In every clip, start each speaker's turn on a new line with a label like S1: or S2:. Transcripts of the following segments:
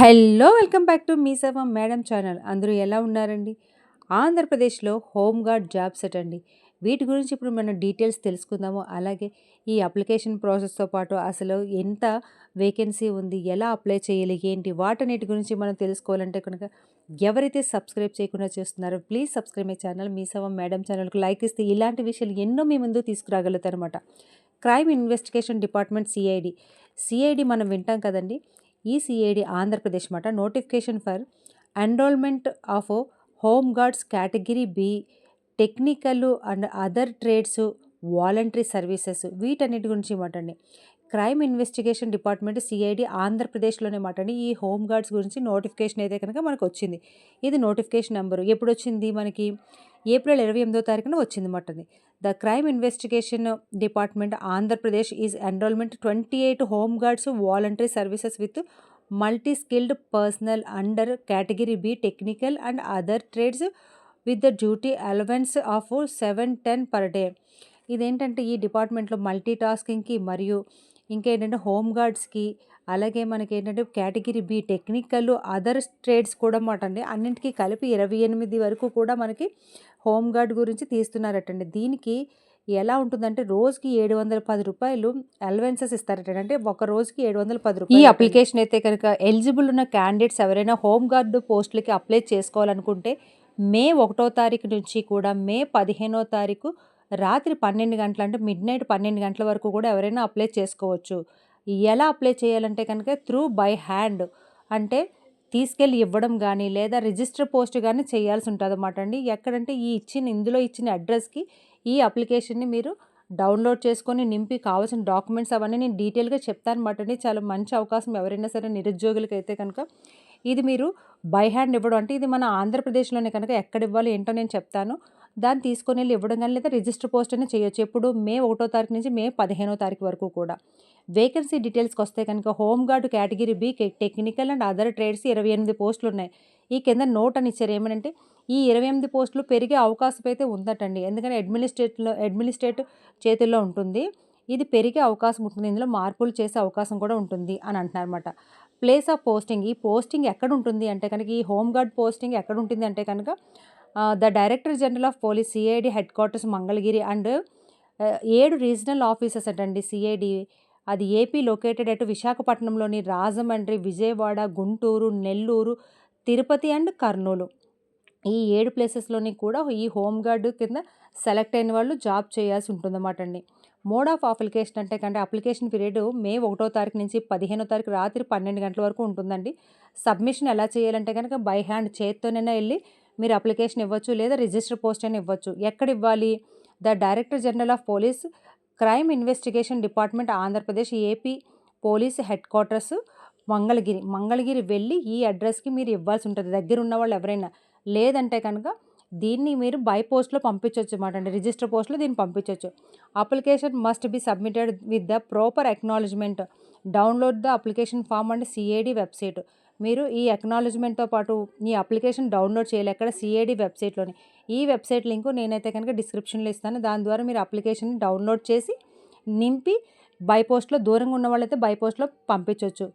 S1: hello welcome back to మీ సేవ madam channel అందరూ ఎలా ఉన్నారండి ఆంధ్రప్రదేశ్లో హోమ్ గార్డ్ జాబ్స్ అండి వీటి గురించి ఇప్పుడు మనం డీటెయిల్స్ తెలుసుకుందాము అలాగే ఈ అప్లికేషన్ ప్రాసెస్తో పాటు అసలు ఎంత వేకెన్సీ ఉంది ఎలా అప్లై చేయాలి ఏంటి వాటన్నిటి గురించి మనం తెలుసుకోవాలంటే కనుక ఎవరైతే సబ్స్క్రైబ్ చేయకుండా చేస్తున్నారో ప్లీజ్ సబ్స్క్రైబ్ మై ఛానల్ మీ సవ మేడం ఛానల్కు లైక్ ఇస్తే ఇలాంటి విషయాలు ఎన్నో మీ ముందు తీసుకురాగలుగుతారనమాట crime investigation department CID CID మనం వింటాం కదండి ఈసీఏడి ఆంధ్రప్రదేశ్ మాట notification for enrolment of home guards category B technical and other trades voluntary services వీటన్నిటి గురించి మాట్లాడండి క్రైమ్ ఇన్వెస్టిగేషన్ డిపార్ట్మెంట్ సిఐడి ఆంధ్రప్రదేశ్లోనే మాట్లాడి ఈ హోమ్ గార్డ్స్ గురించి నోటిఫికేషన్ అయితే కనుక మనకు వచ్చింది ఇది నోటిఫికేషన్ నెంబరు ఎప్పుడు వచ్చింది మనకి ఏప్రిల్ ఇరవై ఎనిమిదో తారీఖున వచ్చింది మొట్టది the crime investigation department Andhra Pradesh is enrolment twenty eight home guards voluntary services with multi skilled personnel under category B technical and other trades with the duty allowance of seven ten per day ఇదేంటంటే ఈ డిపార్ట్మెంట్లో multi టాస్కింగ్కి మరియు ఇంకేంటంటే home గార్డ్స్కి అలాగే మనకి ఏంటంటే category B technical other trades కూడా అన్నమాట అండి అన్నింటికీ కలిపి ఇరవై ఎనిమిది వరకు కూడా మనకి హోంగార్డ్ గురించి తీస్తున్నారటండి దీనికి ఎలా ఉంటుందంటే రోజుకి ఏడు వందల పది రూపాయలు అలవెన్సెస్ ఇస్తారట అంటే ఒక రోజుకి ఏడు వందల పది రూపాయలు ఈ అప్లికేషన్ అయితే కనుక ఎలిజిబుల్ ఉన్న క్యాండిడేట్స్ ఎవరైనా హోంగార్డ్ పోస్టులకి అప్లై చేసుకోవాలనుకుంటే మే ఒకటో తారీఖు నుంచి కూడా మే పదిహేనో తారీఖు రాత్రి పన్నెండు గంటల అంటే మిడ్ నైట్ పన్నెండు గంటల వరకు కూడా ఎవరైనా అప్లై చేసుకోవచ్చు ఎలా అప్లై చేయాలంటే కనుక త్రూ బై హ్యాండ్ అంటే తీసుకెళ్ళి ఇవ్వడం కానీ లేదా రిజిస్టర్ పోస్ట్ కానీ చేయాల్సి ఉంటుంది అనమాట అండి ఎక్కడంటే ఈ ఇచ్చిన ఇందులో ఇచ్చిన అడ్రస్కి ఈ అప్లికేషన్ని మీరు డౌన్లోడ్ చేసుకొని నింపి కావాల్సిన డాక్యుమెంట్స్ అవన్నీ నేను డీటెయిల్గా చెప్తాను అనమాట అండి చాలా మంచి అవకాశం ఎవరైనా సరే నిరుద్యోగులకి అయితే కనుక ఇది మీరు బై హ్యాండ్ ఇవ్వడం అంటే ఇది మన ఆంధ్రప్రదేశ్లోనే కనుక ఎక్కడ ఇవ్వాలి ఏంటో నేను చెప్తాను దాన్ని తీసుకొని వెళ్ళి ఇవ్వడం కానీ లేదా రిజిస్టర్ పోస్ట్ అనేది చేయొచ్చు ఎప్పుడు మే ఒకటో తారీఖు నుంచి మే పదిహేనో తారీఖు వరకు కూడా వేకెన్సీ డీటెయిల్స్కి వస్తే కనుక home guard category B technical and other trades ఇరవై ఎనిమిది పోస్టులు ఉన్నాయి ఈ కింద నోట్ అని ఇచ్చారు ఏమనంటే ఈ ఇరవై ఎనిమిది పోస్టులు పెరిగే అవకాశం అయితే ఉందటండి ఎందుకంటే అడ్మినిస్ట్రేట్లో అడ్మినిస్ట్రేట్ చేతుల్లో ఉంటుంది ఇది పెరిగే అవకాశం ఉంటుంది ఇందులో మార్పులు చేసే అవకాశం కూడా ఉంటుంది అని అంటున్నారన్నమాట ప్లేస్ ఆఫ్ పోస్టింగ్ ఈ పోస్టింగ్ ఎక్కడ ఉంటుంది అంటే కనుక ఈ హోంగార్డ్ పోస్టింగ్ ఎక్కడ ఉంటుంది అంటే కనుక the director general of police CID headquarters Mangalagiri and ఏడు రీజనల్ ఆఫీసర్స్ అంటండి సిఐడి అది ఏపీ లొకేటెడ్ అటు విశాఖపట్నంలోని రాజమండ్రి విజయవాడ గుంటూరు నెల్లూరు తిరుపతి అండ్ కర్నూలు ఈ ఏడు ప్లేసెస్లోని కూడా ఈ హోమ్ కింద సెలెక్ట్ అయిన వాళ్ళు జాబ్ చేయాల్సి ఉంటుందన్నమాట అండి మోడ్ ఆఫ్ అప్లికేషన్ అంటే కంటే అప్లికేషన్ పీరియడ్ మే ఒకటో తారీఖు నుంచి పదిహేనో తారీఖు రాత్రి పన్నెండు గంటల వరకు ఉంటుందండి సబ్మిషన్ ఎలా చేయాలంటే కనుక బై హ్యాండ్ చేత్తోనైనా వెళ్ళి మీరు అప్లికేషన్ ఇవ్వచ్చు లేదా రిజిస్టర్ పోస్ట్ అయినా ఇవ్వచ్చు ఎక్కడ ఇవ్వాలి the director general of police crime investigation department Andhra Pradesh AP police headquarters Mangalagiri Mangalagiri వెళ్ళి ఈ అడ్రస్కి మీరు ఇవ్వాల్సి ఉంటుంది దగ్గర ఉన్న వాళ్ళు ఎవరైనా లేదంటే కనుక దీన్ని మీరు బై పోస్ట్లో పంపించవచ్చు అన్నమాట అండి రిజిస్టర్ పోస్ట్లో దీన్ని పంపించవచ్చు application must be submitted with the proper acknowledgement download the application form and CID website మీరు ఈ అక్నాలజ్మెంట్తో పాటు ఈ అప్లికేషన్ డౌన్లోడ్ చేయాలి అక్కడ సిఐడి వెబ్సైట్లోని ఈ వెబ్సైట్ లింక్ నేనైతే కనుక డిస్క్రిప్షన్లో ఇస్తాను దాని ద్వారా మీరు అప్లికేషన్ డౌన్లోడ్ చేసి నింపి బైపోస్ట్లో దూరంగా ఉన్న వాళ్ళైతే బైపోస్ట్లో పంపించవచ్చు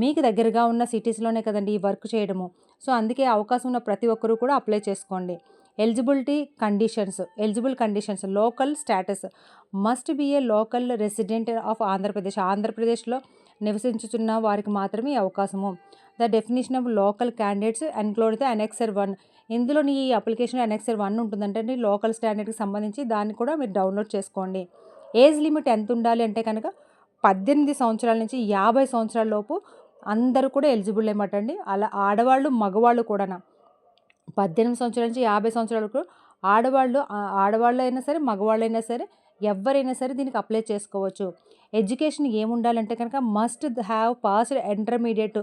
S1: మీకు దగ్గరగా ఉన్న సిటీస్లోనే కదండి ఈ వర్క్ చేయడము సో అందుకే అవకాశం ఉన్న ప్రతి ఒక్కరూ కూడా అప్లై చేసుకోండి eligibility conditions eligible conditions local status must be a local resident of Andhra Pradesh ఆంధ్రప్రదేశ్లో నివసించుతున్న వారికి మాత్రమే అవకాశము the definition of local candidates enclosed the annexure one ఇందులో ఈ అప్లికేషన్ అనెక్సర్ వన్ ఉంటుందంటే లోకల్ స్టాండర్డ్కి సంబంధించి దాన్ని కూడా మీరు డౌన్లోడ్ చేసుకోండి ఏజ్ లిమిట్ ఎంత ఉండాలి అంటే కనుక పద్దెనిమిది సంవత్సరాల నుంచి యాభై సంవత్సరాల లోపు అందరూ కూడా ఎలిజిబుల్ అండి అలా ఆడవాళ్ళు మగవాళ్ళు కూడా పద్దెనిమిది సంవత్సరాల నుంచి యాభై సంవత్సరాలకు ఆడవాళ్ళు ఆడవాళ్ళు అయినా సరే మగవాళ్ళైనా సరే ఎవరైనా సరే దీనికి అప్లై చేసుకోవచ్చు ఎడ్యుకేషన్ ఏముండాలంటే కనుక must have passed intermediate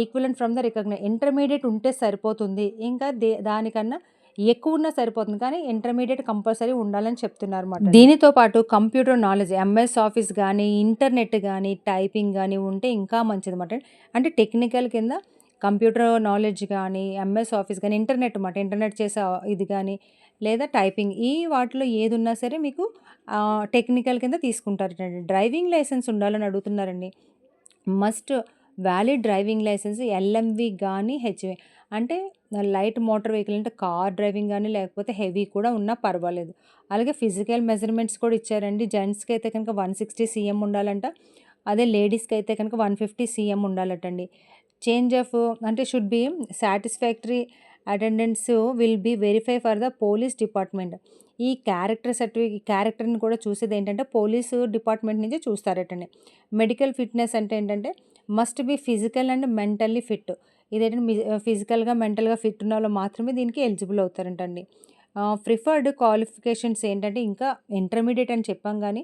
S1: equivalent from the recognised intermediate ఉంటే సరిపోతుంది ఇంకా దే దానికన్నా ఎక్కువ ఉన్నా సరిపోతుంది కానీ ఇంటర్మీడియట్ కంపల్సరీ ఉండాలని చెప్తున్నారు అనమాట దీనితో పాటు కంప్యూటర్ నాలెడ్జ్ ఎంఎస్ ఆఫీస్ కానీ ఇంటర్నెట్ కానీ టైపింగ్ కానీ ఉంటే ఇంకా మంచిది అనమాట అంటే టెక్నికల్ కింద కంప్యూటర్ నాలెడ్జ్ కానీ ఎంఎస్ ఆఫీస్ కానీ ఇంటర్నెట్ అన్నమాట ఇంటర్నెట్ చేసే ఇది కానీ లేదా టైపింగ్ ఈ వాటిలో ఏది ఉన్నా సరే మీకు టెక్నికల్ కింద తీసుకుంటారు డ్రైవింగ్ లైసెన్స్ ఉండాలని అడుగుతున్నారండి must valid driving licence LMV కానీ హెచ్వి అంటే లైట్ మోటార్ వెహికల్ అంటే కార్ డ్రైవింగ్ కానీ లేకపోతే హెవీ కూడా ఉన్నా పర్వాలేదు అలాగే ఫిజికల్ మెజర్మెంట్స్ కూడా ఇచ్చారండి జెంట్స్కి అయితే కనుక వన్ సిక్స్టీ సీఎం ఉండాలంట అదే లేడీస్కి అయితే కనుక వన్ ఫిఫ్టీ సీఎం ఉండాలటండి చేంజ్ ఆఫ్ అంటే should be satisfactory attendance will be verify for the police department ఈ క్యారెక్టర్ సర్టిఫికేట్ క్యారెక్టర్ని కూడా చూసేది ఏంటంటే పోలీసు డిపార్ట్మెంట్ నుంచి చూస్తారటండి మెడికల్ ఫిట్నెస్ అంటే ఏంటంటే must be physical and mentally fit ఇదేంటంటే ఫిజికల్గా మెంటల్గా ఫిట్ ఉన్న వాళ్ళు మాత్రమే దీనికి ఎలిజిబుల్ అవుతారంటండి ప్రిఫర్డ్ క్వాలిఫికేషన్స్ ఏంటంటే ఇంకా ఇంటర్మీడియట్ అని చెప్పాం కానీ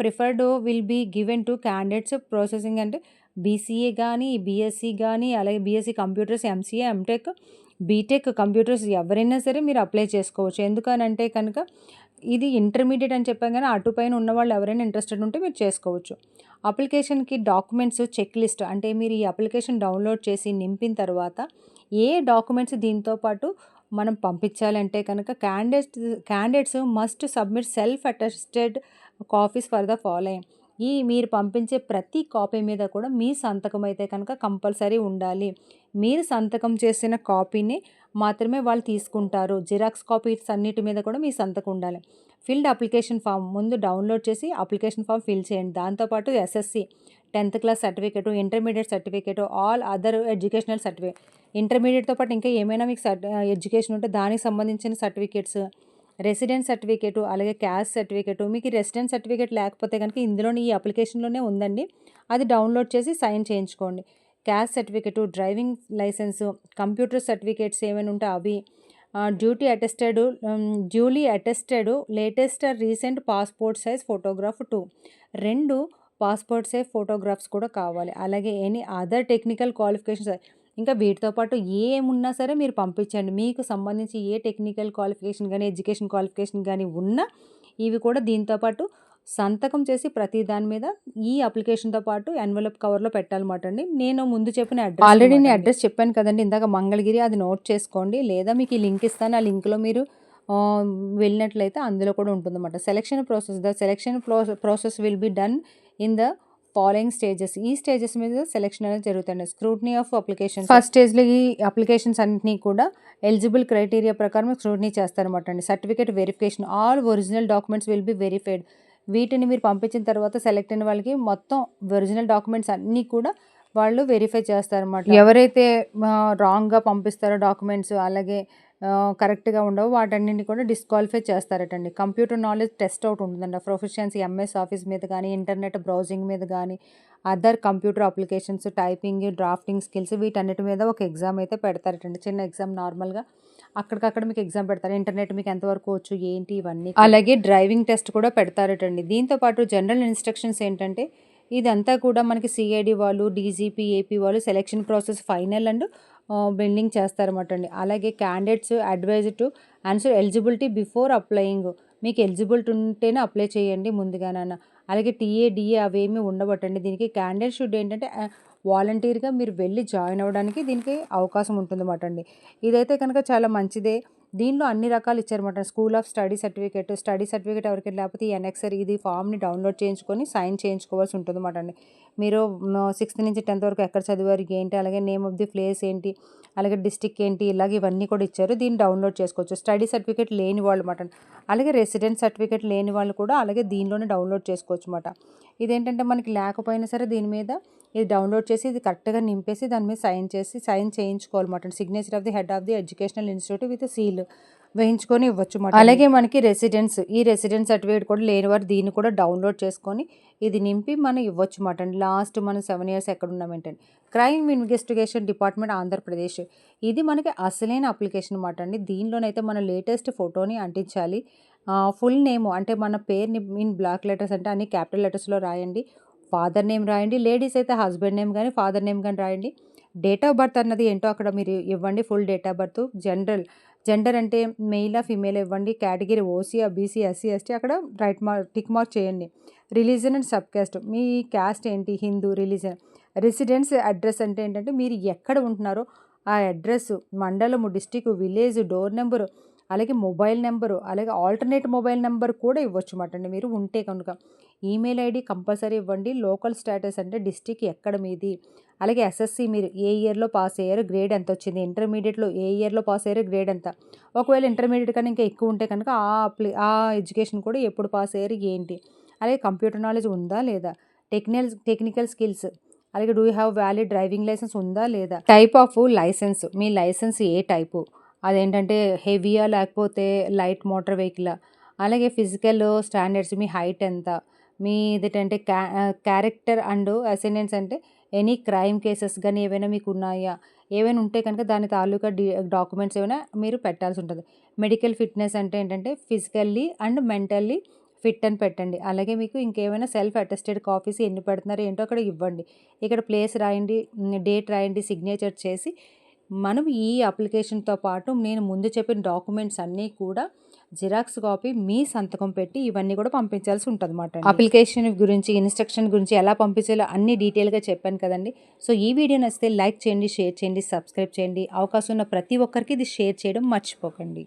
S1: preferred will be given to candidates processing అంటే బీసీఏ కానీ బీఎస్సీ కానీ అలాగే BSc computers MCA MTech BTech computers ఎవరైనా సరే మీరు అప్లై చేసుకోవచ్చు ఎందుకనంటే కనుక ఇది ఇంటర్మీడియట్ అని చెప్పాం కానీ అటుపైన ఉన్న వాళ్ళు ఎవరైనా ఇంట్రెస్టెడ్ ఉంటే మీరు చేసుకోవచ్చు అప్లికేషన్కి డాక్యుమెంట్స్ చెక్ లిస్ట్ అంటే మీరు ఈ అప్లికేషన్ డౌన్లోడ్ చేసి నింపిన తర్వాత ఏ డాక్యుమెంట్స్ దీంతో పాటు మనం పంపించాలంటే కనుక candidates candidates must submit self attested copies for the following ఈ మీరు పంపించే ప్రతి కాపీ మీద కూడా మీ సంతకం అయితే కనుక కంపల్సరీ ఉండాలి మీరు సంతకం చేసిన కాపీని మాత్రమే వాళ్ళు తీసుకుంటారు జిరాక్స్ కాపీస్ అన్నిటి మీద కూడా మీ సంతకం ఉండాలి ఫిల్డ్ అప్లికేషన్ ఫామ్ ముందు డౌన్లోడ్ చేసి అప్లికేషన్ ఫామ్ ఫిల్ చేయండి దాంతోపాటు SSC tenth class certificate intermediate certificate all other educational certificate ఇంటర్మీడియట్తో పాటు ఇంకా ఏమైనా మీకు ఎడ్యుకేషన్ ఉంటే దానికి సంబంధించిన సర్టిఫికేట్స్ రెసిడెంట్ సర్టిఫికేటు అలాగే క్యాస్ట్ సర్టిఫికేటు మీకు రెసిడెంట్ సర్టిఫికేట్ లేకపోతే కనుక ఇందులోని ఈ అప్లికేషన్లోనే ఉందండి అది డౌన్లోడ్ చేసి సైన్ చేయించుకోండి caste certificate driving licence computer certificates ఏమైనా ఉంటే అవి duty attested duly attested latest recent passport size photograph two రెండు పాస్పోర్ట్ సైజ్ ఫోటోగ్రాఫ్స్ కూడా కావాలి అలాగే ఎనీ అదర్ టెక్నికల్ క్వాలిఫికేషన్స్ ఇంకా వీటితో పాటు ఏమున్నా సరే మీరు పంపించండి మీకు సంబంధించి ఏ టెక్నికల్ క్వాలిఫికేషన్ కానీ ఎడ్యుకేషన్ క్వాలిఫికేషన్ కానీ ఉన్నా ఇవి కూడా దీంతో పాటు సంతకం చేసి ప్రతి దాని మీద ఈ అప్లికేషన్తో పాటు ఎన్వలప్ కవర్లో పెట్టాలన్నమాట అండి నేను ముందు చెప్పిన అడ్రస్ ఆల్రెడీ నేను అడ్రస్ చెప్పాను కదండి ఇందాక మంగళగిరి అది నోట్ చేసుకోండి లేదా మీకు ఈ లింక్ ఇస్తాను ఆ లింక్లో మీరు వెళ్ళినట్లయితే అందులో కూడా ఉంటుందన్నమాట selection process the selection process will be done in the following stages ఈ స్టేజెస్ మీద సెలెక్షన్ అనేది జరుగుతుంది స్క్రూట్నీ ఆఫ్ అప్లికేషన్ ఫస్ట్ స్టేజ్లో ఈ అప్లికేషన్స్ అన్నింటినీ కూడా ఎలిజిబుల్ క్రైటీరియా ప్రకారం స్క్రూట్నీ చేస్తారనమాట అండి certificate verification all original documents will be verified వీటిని మీరు పంపించిన తర్వాత సెలెక్ట్ అయిన వాళ్ళకి మొత్తం ఒరిజినల్ డాక్యుమెంట్స్ అన్నీ కూడా వాళ్ళు వెరిఫై చేస్తారన్నమాట ఎవరైతే రాంగ్గా పంపిస్తారో డాక్యుమెంట్స్ అలాగే కరెక్ట్గా ఉండవు వాటన్నింటినీ కూడా డిస్క్వాలిఫై చేస్తారటండి కంప్యూటర్ నాలెడ్జ్ టెస్ట్ అవుట్ ఉంటుందండి ప్రొఫెషన్స్ ఎంఎస్ ఆఫీస్ మీద కానీ ఇంటర్నెట్ బ్రౌజింగ్ మీద కానీ other computer applications typing drafting skills వీటన్నిటి మీద ఒక ఎగ్జామ్ అయితే పెడతారటండి చిన్న ఎగ్జామ్ నార్మల్గా అక్కడికక్కడ మీకు ఎగ్జామ్ పెడతారు ఇంటర్నెట్ మీకు ఎంతవరకు వచ్చు ఏంటి ఇవన్నీ అలాగే డ్రైవింగ్ టెస్ట్ కూడా పెడతారటండి దీంతోపాటు జనరల్ ఇన్స్ట్రక్షన్స్ ఏంటంటే ఇదంతా కూడా మనకి సిఐడి వాళ్ళు డీజీపీ ఏపీ వాళ్ళు selection process final and bending చేస్తారన్నమాట అండి అలాగే candidates advise to answer eligibility before applying మీకు ఎలిజిబిలిటీ ఉంటేనే అప్లై చేయండి ముందుగానన్నా అలాగే టీఏ డిఏ అవేమీ ఉండబట్టండి దీనికి క్యాండిడేట్ షుడ్ ఏంటంటే వాలంటీర్గా మీరు వెళ్ళి జాయిన్ అవ్వడానికి దీనికి అవకాశం ఉంటుందన్నమాట అండి ఇదైతే కనుక చాలా మంచిదే దీనిలో అన్ని రకాలు ఇచ్చారన్నమాట school of study certificate study certificate ఎవరికి లేకపోతే ఈ ఎన్ఎక్సర్ ఇది ఫామ్ని డౌన్లోడ్ చేయించుకొని సైన్ చేయించుకోవాల్సి ఉంటుంది అనమాట అండి మీరు సిక్స్త్ నుంచి టెన్త్ వరకు ఎక్కడ చదివారు ఏంటి అలాగే నేమ్ ఆఫ్ ది ప్లేస్ ఏంటి అలాగే డిస్టిక్ ఏంటి ఇలాగ ఇవన్నీ కూడా ఇచ్చారు దీన్ని డౌన్లోడ్ చేసుకోవచ్చు స్టడీ సర్టిఫికేట్ లేని వాళ్ళు అనమాట అలాగే రెసిడెంట్ సర్టిఫికేట్ లేని వాళ్ళు కూడా అలాగే దీనిలోనే డౌన్లోడ్ చేసుకోవచ్చు అనమాట ఇదేంటంటే మనకి లేకపోయినా సరే దీని మీద ఇది డౌన్లోడ్ చేసి ఇది కరెక్ట్గా నింపేసి దాని మీద సైన్ చేసి సైన్ చేయించుకోవాలన్నమాట signature of the head of the educational institute with seal వేయించుకొని ఇవ్వచ్చు అలాగే మనకి రెసిడెన్స్ ఈ రెసిడెన్స్ సర్టిఫికేట్ కూడా లేని వారు దీన్ని కూడా డౌన్లోడ్ చేసుకొని ఇది నింపి మనం ఇవ్వచ్చు మాట అండి లాస్ట్ మనం సెవెన్ ఇయర్స్ ఎక్కడ ఉన్నామంటే క్రైమ్ ఇన్వెస్టిగేషన్ డిపార్ట్మెంట్ ఆంధ్రప్రదేశ్ ఇది మనకి అసలైన అప్లికేషన్ అనమాట అండి దీనిలోనైతే మన లేటెస్ట్ ఫోటోని అంటించాలి ఫుల్ నేమ్ అంటే మన పేరుని ఇన్ బ్లాక్ లెటర్స్ అంటే అన్ని క్యాపిటల్ లెటర్స్లో రాయండి ఫాదర్ నేమ్ రాయండి లేడీస్ అయితే హస్బెండ్ నేమ్ కానీ ఫాదర్ నేమ్ కానీ రాయండి డేట్ ఆఫ్ బర్త్ అన్నది ఏంటో అక్కడ మీరు ఇవ్వండి full date of birth general gender అంటే మెయిల్ ఫీమేల్ ఇవ్వండి కేటగిరీ ఓసీఆ బీసీ ఎస్సీ ఎస్టీ అక్కడ రైట్ మార్క్ టిక్ మార్క్ చేయండి రిలీజన్ అండ్ సబ్ క్యాస్ట్ మీ క్యాస్ట్ ఏంటి హిందూ రిలీజన్ రెసిడెన్స్ అడ్రస్ అంటే ఏంటంటే మీరు ఎక్కడ ఉంటున్నారో ఆ అడ్రస్ మండలము డిస్టిక్ విలేజ్ డోర్ నెంబరు అలాగే మొబైల్ నెంబరు అలాగే ఆల్టర్నేట్ మొబైల్ నెంబర్ కూడా ఇవ్వచ్చు అండి మీరు ఉంటే కనుక ఈమెయిల్ ఐడి కంపల్సరీ ఇవ్వండి లోకల్ స్టేటస్ అంటే డిస్టిక్ ఎక్కడ మీది అలాగే ఎస్ఎస్సి మీరు ఏ ఇయర్లో పాస్ అయ్యారు గ్రేడ్ ఎంత వచ్చింది ఇంటర్మీడియట్లో ఏ ఇయర్లో పాస్ అయ్యారు గ్రేడ్ ఎంత ఒకవేళ ఇంటర్మీడియట్ కానీ ఇంకా ఎక్కువ ఉంటే కనుక ఆ అప్లి ఆ ఎడ్యుకేషన్ కూడా ఎప్పుడు పాస్ అయ్యారు ఏంటి అలాగే కంప్యూటర్ నాలెడ్జ్ ఉందా లేదా టెక్నికల్ టెక్నికల్ స్కిల్స్ అలాగే do have valid driving licence ఉందా లేదా టైప్ ఆఫ్ లైసెన్స్ మీ లైసెన్స్ ఏ టైపు అదేంటంటే హెవీయా లేకపోతే లైట్ మోటార్ వెహికల్ అలాగే ఫిజికల్ స్టాండర్డ్స్ మీ హైట్ ఎంత మీ ఏంటంటే క్యా క్యారెక్టర్ అండ్ అసెండెన్స్ అంటే ఎనీ క్రైమ్ కేసెస్ కానీ ఏవైనా మీకు ఉన్నాయా ఏవైనా ఉంటే కనుక దాని తాలూకా డి డాక్యుమెంట్స్ ఏమైనా మీరు పెట్టాల్సి ఉంటుంది మెడికల్ ఫిట్నెస్ అంటే ఏంటంటే ఫిజికల్లీ అండ్ మెంటల్లీ ఫిట్ అని పెట్టండి అలాగే మీకు ఇంకేమైనా సెల్ఫ్ అటెస్టెడ్ కాపీస్ ఎన్ని పెడుతున్నారో ఏంటో అక్కడ ఇవ్వండి ఇక్కడ ప్లేస్ రాయండి డేట్ రాయండి సిగ్నేచర్ చేసి మనం ఈ అప్లికేషన్తో పాటు నేను ముందు చెప్పిన డాక్యుమెంట్స్ అన్నీ కూడా జిరాక్స్ కాపీ మీ సంతకం పెట్టి ఇవన్నీ కూడా పంపించాల్సి ఉంటుంది అన్నమాట అప్లికేషన్ గురించి ఇన్స్ట్రక్షన్ గురించి ఎలా పంపించాలో అన్ని డీటెయిల్గా చెప్పాను కదండి సో ఈ వీడియో నచ్చితే లైక్ చేయండి షేర్ చేయండి సబ్స్క్రైబ్ చేయండి అవకాశం ఉన్న ప్రతి ఒక్కరికి ఇది షేర్ చేయడం మర్చిపోకండి